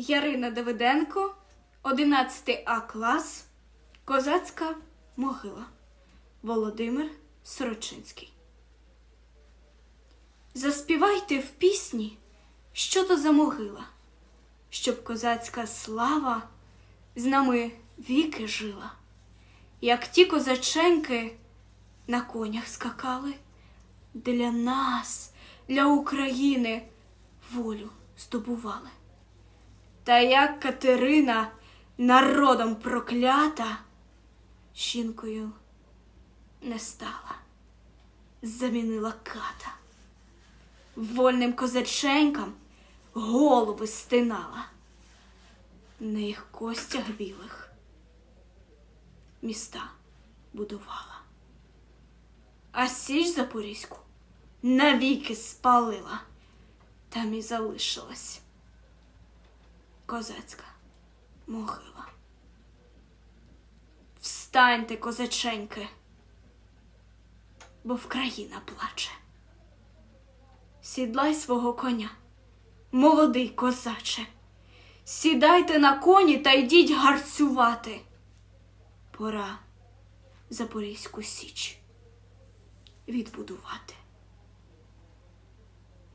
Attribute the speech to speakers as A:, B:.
A: Ярина Давиденко, 11 А клас, Козацька могила. Володимир Сорочинський. Заспівайте в пісні, що то за могила, щоб козацька слава з нами віки жила, як ті козаченьки на конях скакали, для нас, для України волю здобували. Та як Катерина народом проклята, жінкою не стала, замінила ката. Вольним козаченькам голови стинала, на їх костях білих міста будувала. А січ Запорізьку навіки спалила, там і залишилась козацька могила. Встаньте, козаченьки, бо Вкраїна плаче. Сідлай свого коня, молодий козаче, сідайте на коні та йдіть гарцювати. Пора Запорізьку січ відбудувати.